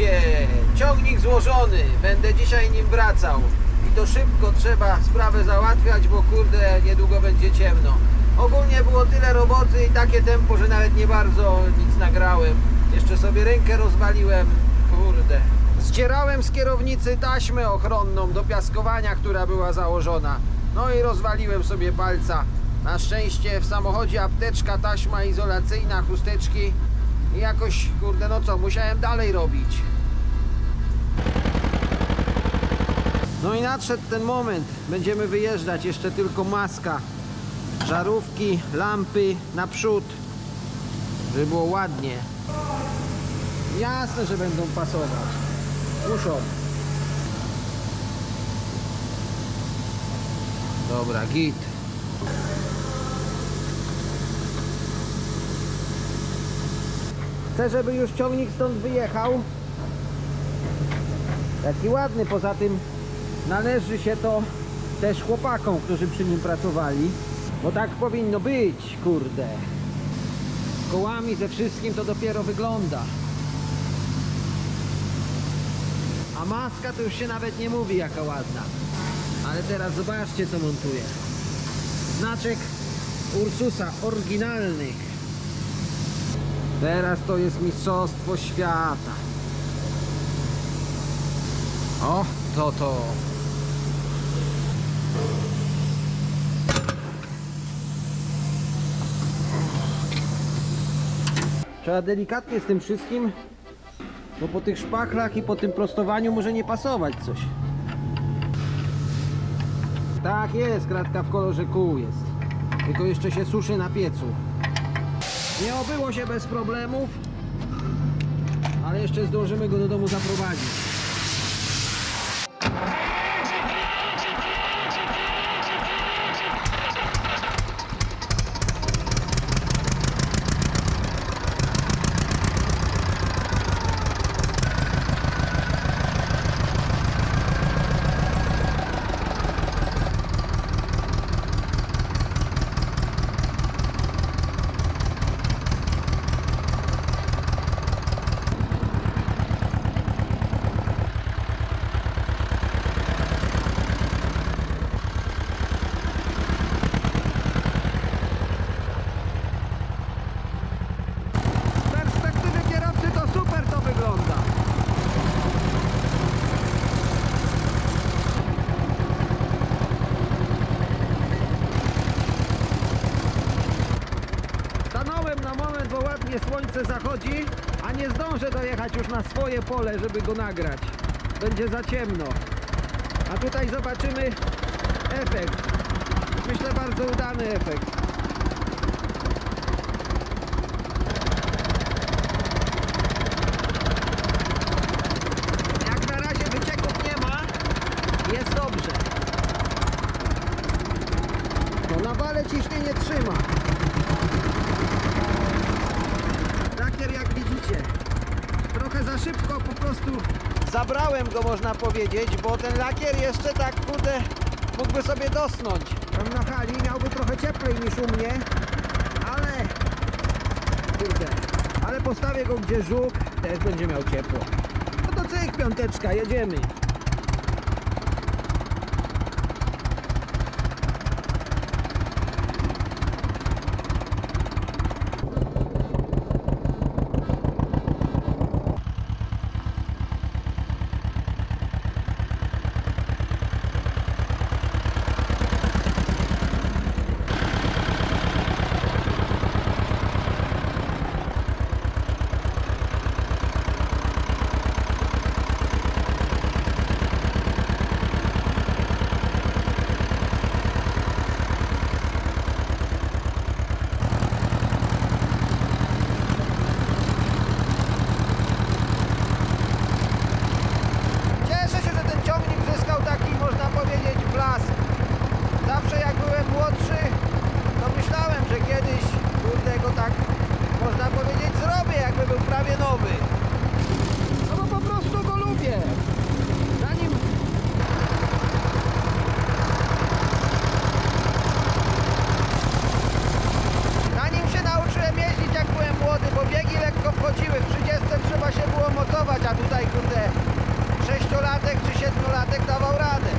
Słuchajcie, ciągnik złożony, będę dzisiaj nim wracał. I to szybko trzeba sprawę załatwiać, bo kurde, niedługo będzie ciemno. Ogólnie było tyle roboty i takie tempo, że nawet nie bardzo nic nagrałem. Jeszcze sobie rękę rozwaliłem, kurde. Zdzierałem z kierownicy taśmę ochronną do piaskowania, która była założona. No i rozwaliłem sobie palca. Na szczęście w samochodzie apteczka, taśma izolacyjna, chusteczki. I jakoś, kurde, no co, musiałem dalej robić. No i nadszedł ten moment. Będziemy wyjeżdżać, jeszcze tylko maska. Żarówki, lampy naprzód, żeby było ładnie. Jasne, że będą pasować. Muszą. Dobra, git. Chcę, żeby już ciągnik stąd wyjechał. Taki ładny, poza tym należy się to też chłopakom, którzy przy nim pracowali. Bo tak powinno być, kurde. Z kołami, ze wszystkim to dopiero wygląda. A maska to już się nawet nie mówi jaka ładna. Ale teraz zobaczcie co montuję. Znaczek Ursusa oryginalny. Teraz to jest mistrzostwo świata. O, to to. Trzeba delikatnie z tym wszystkim, bo po tych szpachlach i po tym prostowaniu może nie pasować coś. Tak jest, kratka w kolorze kół jest. Tylko jeszcze się suszy na piecu. Nie obyło się bez problemów, ale jeszcze zdążymy go do domu zaprowadzić. Z perspektywy kierowcy to super to wygląda. Stanąłem na moment, bo ładnie słońce zachodzi, a nie zdążę dojechać już na swoje pole, żeby go nagrać. Będzie za ciemno. A tutaj zobaczymy efekt. Myślę bardzo udany efekt. Jak na razie wycieków nie ma, jest dobrze. Na wale ciśnienie trzyma. Lakier jak widzicie, trochę za szybko po prostu zabrałem go można powiedzieć, bo ten lakier jeszcze tak kurde mógłby sobie dosnąć. Tam na hali miałby trochę cieplej niż u mnie, ale kurde, ale postawię go gdzie żuk, też będzie miał ciepło. No to cyk, piąteczka, jedziemy. Pobiegi lekko wchodziły, w 30 trzeba się było mocować, a tutaj kurde sześciolatek czy siedmiolatek dawał radę.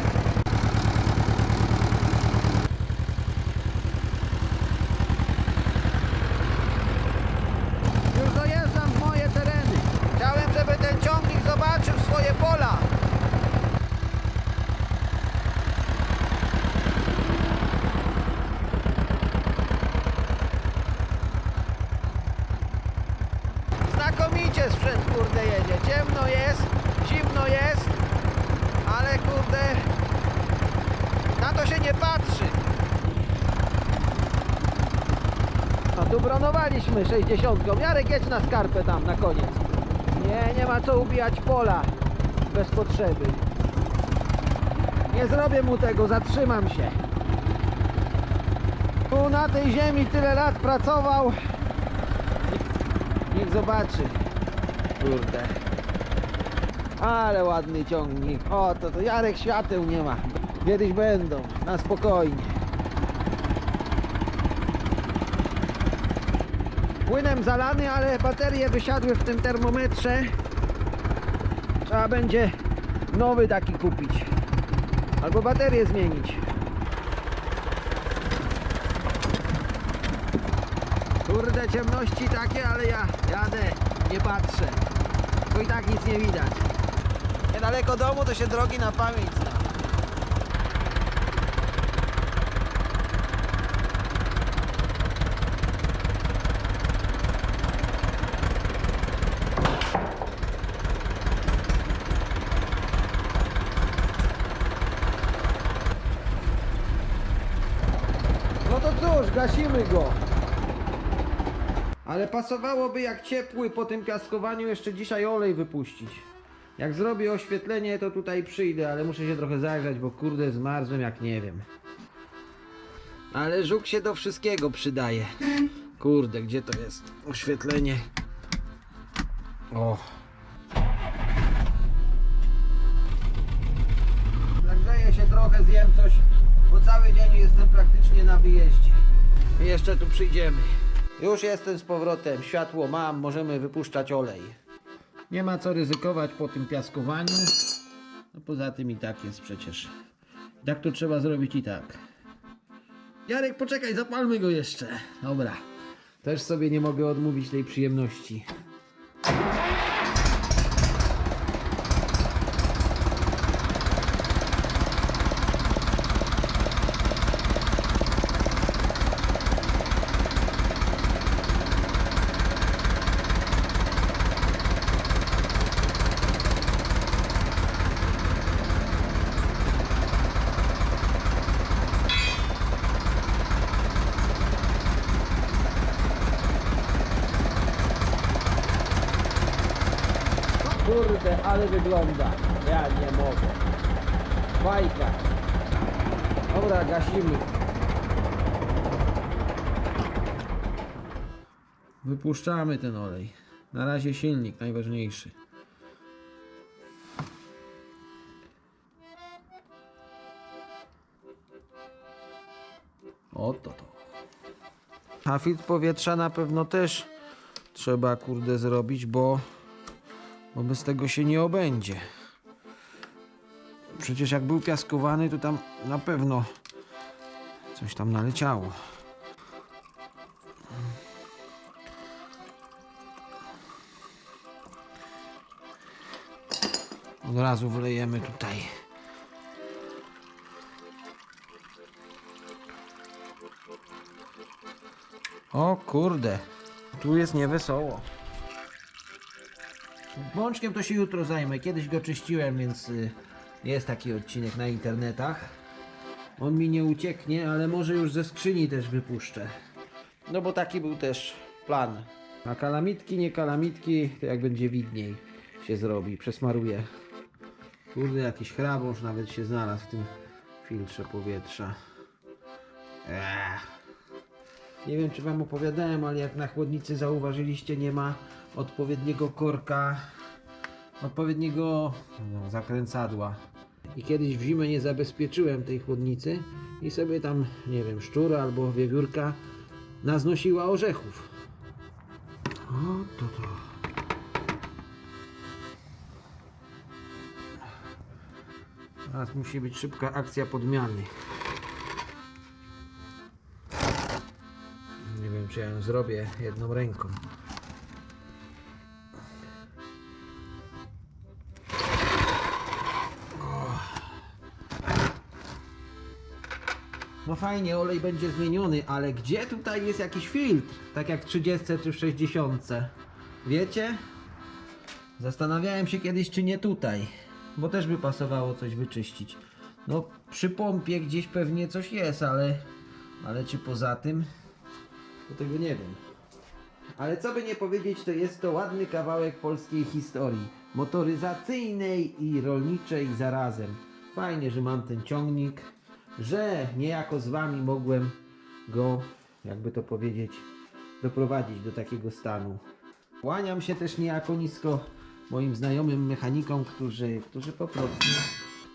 A tu bronowaliśmy 60. Jarek jedź na skarpę tam na koniec. Nie, nie ma co ubijać pola bez potrzeby. Nie zrobię mu tego, zatrzymam się. Tu na tej ziemi tyle lat pracował. Niech zobaczy. Kurde. Ale ładny ciągnik. O, to, to Jarek świateł nie ma. Kiedyś będą, na spokojnie. Płynem zalany, ale baterie wysiadły w tym termometrze. Trzeba będzie nowy taki kupić. Albo baterię zmienić. Kurde, ciemności takie, ale ja jadę, nie patrzę. Bo i tak nic nie widać. Niedaleko domu to się drogi na pamięć zna. No to cóż, gasimy go. Ale pasowałoby jak ciepły po tym piaskowaniu jeszcze dzisiaj olej wypuścić. Jak zrobię oświetlenie to tutaj przyjdę, ale muszę się trochę zagrzać, bo kurde zmarzłem jak nie wiem. Ale żuk się do wszystkiego przydaje. Kurde, gdzie to jest? Oświetlenie. O. Zagrzeję się trochę, zjem coś, bo cały dzień jestem praktycznie na wyjeździe. Jeszcze tu przyjdziemy. Już jestem z powrotem, światło mam, możemy wypuszczać olej. Nie ma co ryzykować po tym piaskowaniu. No poza tym i tak jest przecież. I tak to trzeba zrobić i tak. Jarek, poczekaj, zapalmy go jeszcze. Dobra. Też sobie nie mogę odmówić tej przyjemności. Kurde, ale wygląda. Ja nie mogę. Bajka. Dobra, gasimy. Wypuszczamy ten olej. Na razie silnik najważniejszy. Oto to. A filtr powietrza na pewno też trzeba kurde zrobić, bo bo bez tego się nie obędzie. Przecież jak był piaskowany, to tam na pewno coś tam naleciało. Od razu wlejemy tutaj. O kurde, tu jest niewesoło. Bączkiem to się jutro zajmę. Kiedyś go czyściłem, więc y, jest taki odcinek na internetach. On mi nie ucieknie, ale może już ze skrzyni też wypuszczę. No bo taki był też plan. A kalamitki, nie kalamitki, to jak będzie widniej się zrobi. Przesmaruję. Kurde, jakiś chrabąż nawet się znalazł w tym filtrze powietrza. Ech. Nie wiem, czy Wam opowiadałem, ale jak na chłodnicy zauważyliście, nie ma odpowiedniego korka, odpowiedniego no, zakręcadła. I kiedyś w zimę nie zabezpieczyłem tej chłodnicy i sobie tam, nie wiem, szczura albo wiewiórka naznosiła orzechów. O, to to. Teraz musi być szybka akcja podmiany. Nie wiem, czy ja ją zrobię jedną ręką. No fajnie, olej będzie zmieniony, ale gdzie tutaj jest jakiś filtr? Tak jak w 30 czy w 60. Wiecie? Zastanawiałem się kiedyś, czy nie tutaj, bo też by pasowało coś wyczyścić. No, przy pompie gdzieś pewnie coś jest, ale, ale czy poza tym, to tego nie wiem. Ale co by nie powiedzieć, to jest to ładny kawałek polskiej historii. Motoryzacyjnej i rolniczej zarazem. Fajnie, że mam ten ciągnik, że niejako z wami mogłem go, jakby to powiedzieć, doprowadzić do takiego stanu. Kłaniam się też niejako nisko moim znajomym mechanikom, którzy, którzy po prostu,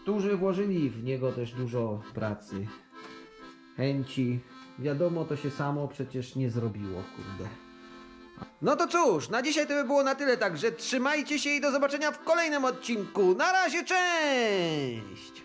którzy włożyli w niego też dużo pracy, chęci. Wiadomo, to się samo przecież nie zrobiło, kurde. No to cóż, na dzisiaj to by było na tyle, także trzymajcie się i do zobaczenia w kolejnym odcinku. Na razie, cześć!